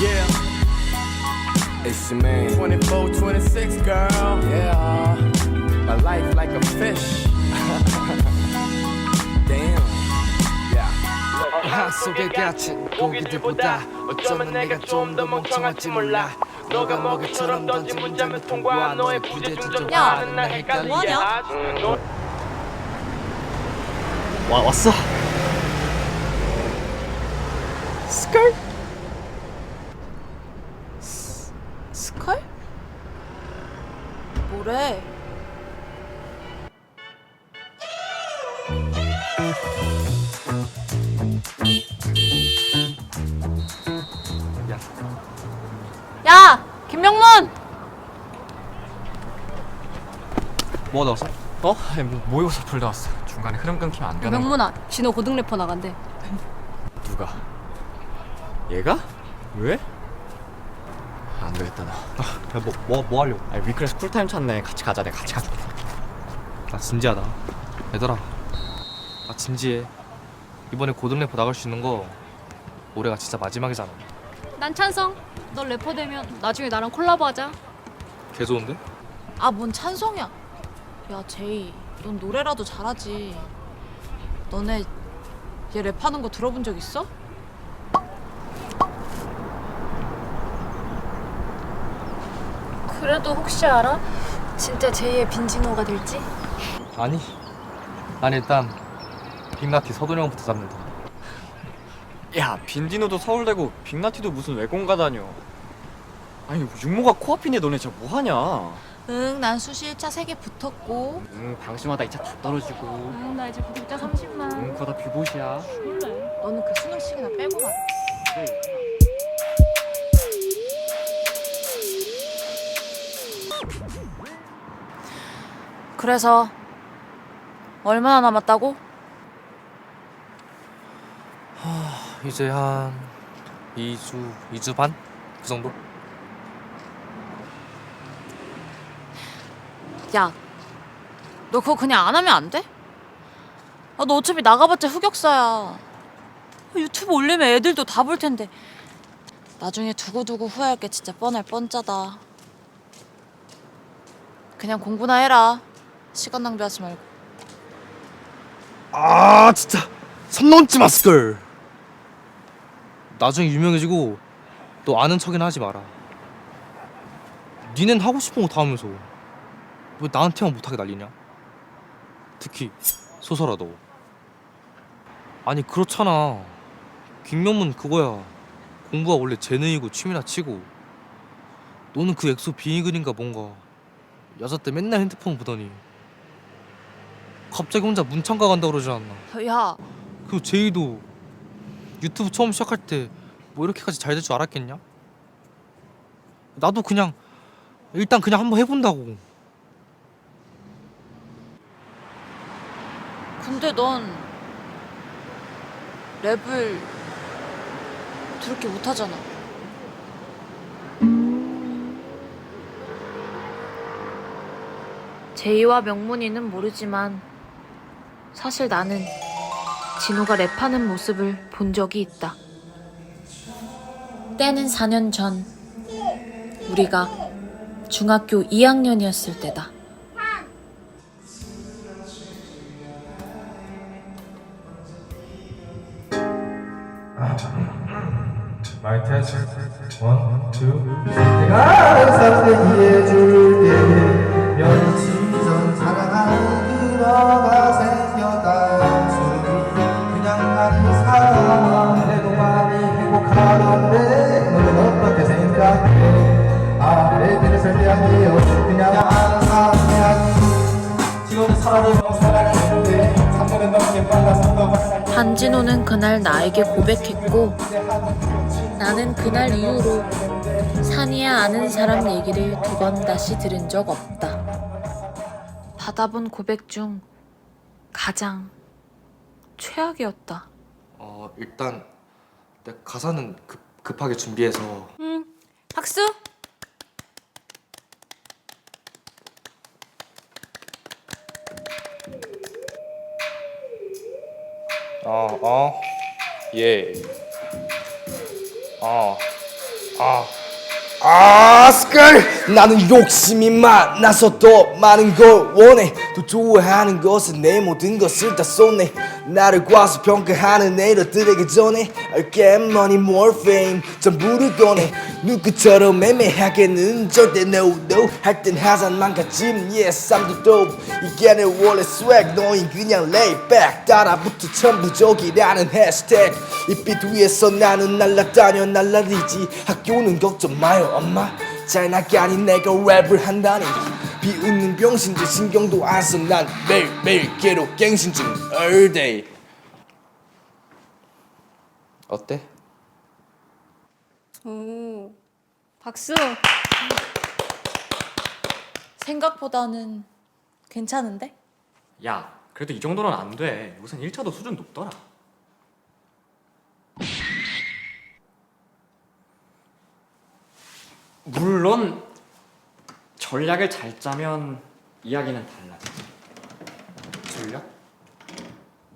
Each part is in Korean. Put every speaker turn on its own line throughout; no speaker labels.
Yeah. It's your man. 24, 26, girl. Yeah. My life like a fish. Damn. Yeah.
하 속에 갇힌 고기들보다 어쩌면 내가 좀 더 멍청할지 몰라 너가 먹이처럼 던진 문제면 통과 너의 부재 중전 하는
날너와 왔어. 스컬?
야, 김명문!
뭐가 나왔어?
어? 아니, 뭐, 모의고사 풀다 왔어. 중간에 흐름 끊기면 안 되는 거.
명문아, 진호 고등 래퍼 나간대.
누가? 얘가? 왜? 안 되겠다 나.
야 뭐 뭐 뭐 하려고?
아니 위클에서 쿨타임 찾네. 같이 가자. 내가 같이 가자.
나 진지하다. 얘들아, 나 진지해. 이번에 고등 래퍼 나갈 수 있는 거 올해가 진짜 마지막이잖아.
난 찬성. 너 래퍼 되면 나중에 나랑 콜라보 하자.
개 좋은데?
아, 뭔 찬성이야. 야, 제이, 넌 노래라도 잘하지. 너네 얘 랩하는 거 들어본 적 있어?
그래도 혹시 알아? 진짜 제2의 빈진호가 될지?
아니, 난 일단 빅나티 서돈 형부터 잡는다.
야 빈디노도 서울대고 빅나티도 무슨 외공가 다녀. 아니 육모가 코앞인데 너네 진짜 뭐하냐?
응, 난 수시 1차 3개 붙었고.
응 방심하다 2차 다 떨어지고.
응, 나 이제 구독자 30만.
응 그거 다 뷰봇이야.
너는 그 수능 시기나 빼고 말해. 그래서 얼마나 남았다고?
이제 한 2주, 2주 반? 그 정도?
야, 너 그거 그냥 안 하면 안 돼? 아, 너 어차피 나가봤자 흑역사야. 유튜브 올리면 애들도 다 볼 텐데. 나중에 두고두고 후회할 게 진짜 뻔할 뻔짜다. 그냥 공부나 해라. 시간 낭비하지 말고.
아 진짜 선 넘지 마 스컬 나중에 유명해지고 너 아는 척이나 하지 마라 니넨 하고 싶은 거 다 하면서 왜 나한테만 못하게 난리냐? 특히 소설아 너 아니 그렇잖아. 김명문 그거야. 공부가 원래 재능이고 취미나 치고. 너는 그 엑소 비니글인가 뭔가. 여자 때 맨날 핸드폰 보더니. 갑자기 혼자 문창가 간다 그러지 않나?
야,
그 제이도 유튜브 처음 시작할 때 뭐 이렇게까지 잘 될 줄 알았겠냐? 나도 그냥 일단 그냥 한번 해본다고
근데 넌 랩을 그렇게 못하잖아. 제이와 명문이는 모르지만 사실 나는 진호가 랩하는 모습을 본 적이 있다. 때는 4년 전 우리가 중학교 2학년이었을 때다.
마이 테스트 원, 투 내가 항상 얘기해줄게. 며칠 사랑하는 그녀가 생겼다 단순히 그냥 나를 사랑해도 많이 행복하던데. 너는 어떻게 생각해? 아 내들을 절대 아니에요 그냥 아는 사람이야 지금은 사람이 너무 사랑했는데 3년은 넘게 빨라서 더 빨라
한진호는 그날 나에게 고백했고 나는 그날 이후로 산이야 아는 사람 얘기를 두 번 다시 들은 적 없다. 받아본 고백 중 가장 최악이었다.
어 일단 내 가사는 급, 급하게 준비해서
응, 박수.
어 어. 예. 아, 아, 아, 스컬!
나는 욕심이 많아서 더 많은 걸 원해 또 좋아하는 것은 내 모든 것을 다 쏟네 나를 과소 평가하는 애들에게 전해. I'll get money more fame 전부를 꺼내. 누구처럼 애매하게는 절대 no no 할땐 하잔 망가짐. yes I'm the dope. 이게 내 원래 swag. 너희 그냥 lay back. 따라붙어 천부족이라는 해시태그 이빛 위에서 나는 날아다녀 날라리지. 학교는 걱정 마요 엄마. 잘 나가니 내가 랩을 한다니 비웃는 병신들 신경도 안 써 난 매일매일 괴로 갱신중 all day 어때?
오, 박수.
생각보다는 괜찮은데?
야 그래도 이 정도는 안 돼 우선 1차도 수준 높더라 물론 전략을 잘 짜면 이야기는 달라져 전략?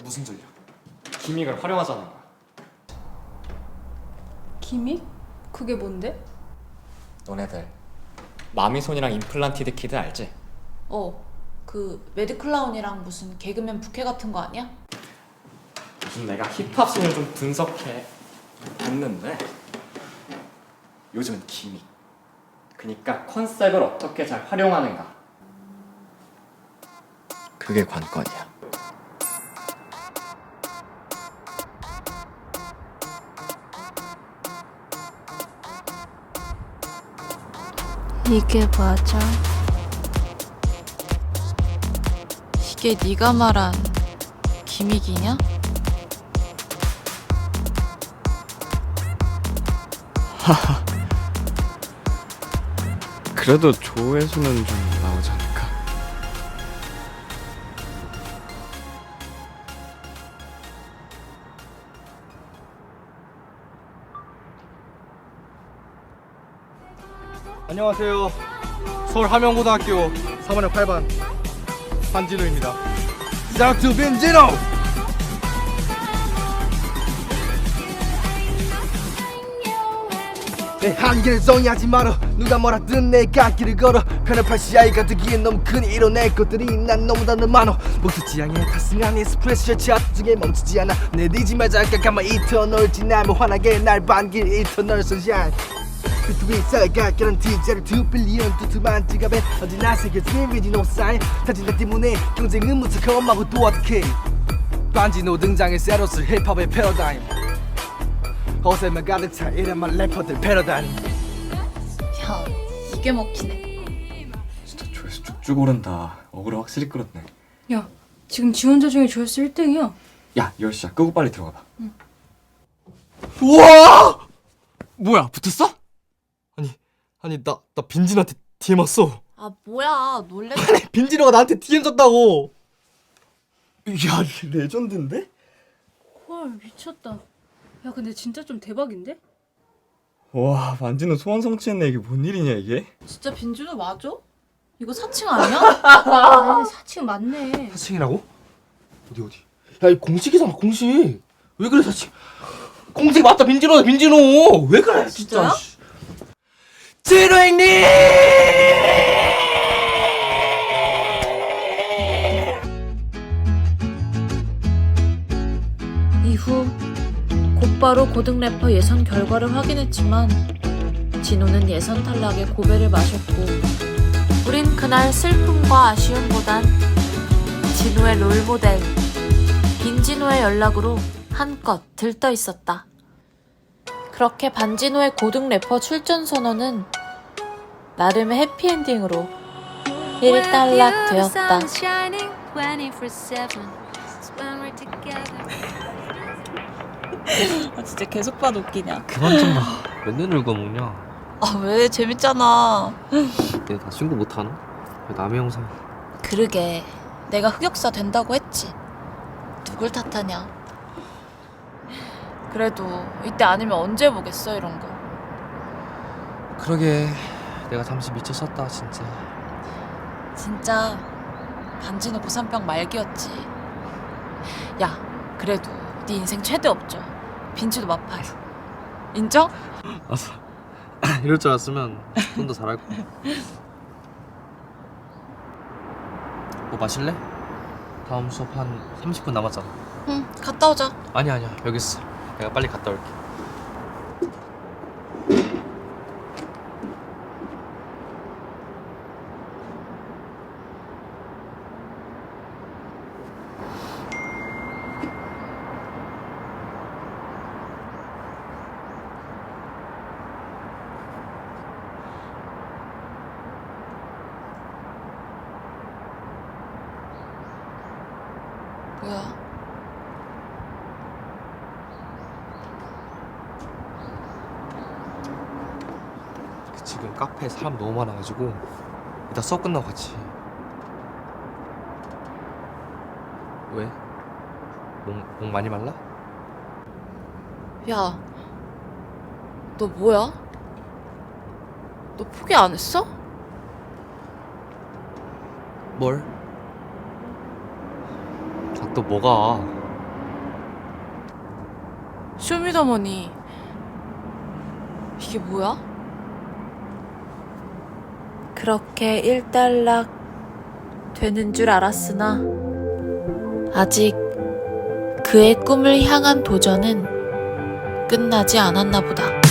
무슨 전략? 기믹을 활용하자는 거야
기믹? 그게 뭔데?
너네들 마미손이랑 임플란티드 키드 알지?
어, 그 매드클라운이랑 무슨 개그맨 부캐 같은 거 아니야?
무슨 내가 힙합 씬을 좀 분석해 봤는데 요즘은 기믹 그니까 컨셉을 어떻게 잘 활용하는가 그게 관건이야
이게 맞아? 이게 네가 말한 기믹이냐?
그래도 조회수는 좀 나오지 않을까?
안녕하세요. 서울 함영고등학교 3학년 8반 반진우입니다.
쌍투 빈지노 내 한계를 정의하지 말어 누가 뭐라든 내가 길을 걸어. 편협한 시야에 가득기엔 너무 큰 이뤄낼 것들이 난 너무나 너 많어. 목수 지향에 탑승한 에스프레소 샷 중에 멈추지 않아. 내리지마자. 깜깜한 이터널 지나면 환하게 날 반길 이터널 선샤인 그 위에서 갈결한 티자를 2 빌리언 두툼한 지갑에 어디나 새겨진 리지노 사인 사진들 때문에 경쟁은 무척 험하고 또 어떡해 반지 노 등장의 세로스 힙합의 패러다임 허세만 가득 차 이름만 래퍼들 패러다임
야, 이게 먹히네.
진짜 조회수 쭉쭉 오른다 어그로 확실히 끌었네
야, 지금 지원자 중에 조회수 1등이야.
야 열시야 끄고 빨리 들어가 봐
우와! 뭐야 붙었어? 아니 아니 나 나 빈진한테 DM 왔어.
아, 뭐야. 놀래.
빈진호가 나한테 DM 줬다고. 야 레전드인데?
헐, 미쳤다. 야, 근데 진짜 좀 대박인데?
와 만지는 소원 성취했네 이게 뭔 일이냐 이게?
진짜 빈준호 맞아? 이거 사칭 아니야?
아, 사칭 맞네.
사칭이라고? 어디 어디? 야 이 공식이잖아 공식. 왜 그래 사칭? 공식 맞다 빈진호다 빈진호. 왜 그래
진짜요?
진호 형님
이후 곧바로 고등 래퍼 예선 결과를 확인했지만 진호는 예선 탈락에 고배를 마셨고 우린 그날 슬픔과 아쉬움보단 진호의 롤모델 빈진호의 연락으로 한껏 들떠 있었다. 그렇게 반진호의 고등 래퍼 출전 선언은 나름의 해피엔딩으로 일단락 되었다. 아, 진짜 계속 봐도 웃기냐?
그만 좀 봐. 맨날 울고 먹냐?
아 왜 재밌잖아.
내가 다 신고 못하나? 왜 남의 영상?
그러게 내가 흑역사 된다고 했지. 누굴 탓하냐? 그래도 이때 아니면 언제 보겠어 이런 거.
그러게 내가 잠시 미쳤었다 진짜.
진짜 반지는 고3병 말기였지. 야 그래도 네 인생 최대 업적 빈지도 마파요. 인정?
이럴 줄 알았으면 좀 더 잘할 거야. 뭐 마실래? 다음 수업 한 30분 남았잖아.
응, 갔다 오자.
아니야 아니야 여기 있어. 내가 빨리 갔다 올게.
뭐야?
그 지금 카페에 사람 너무 많아가지고 이따 수업 끝나고 같이. 왜? 목, 목 많이 말라?
야, 너 뭐야? 너 포기 안 했어?
뭘? 아, 또 뭐가?
쇼미더머니. 이게 뭐야?
그렇게 일단락 되는 줄 알았으나 아직 그의 꿈을 향한 도전은 끝나지 않았나 보다.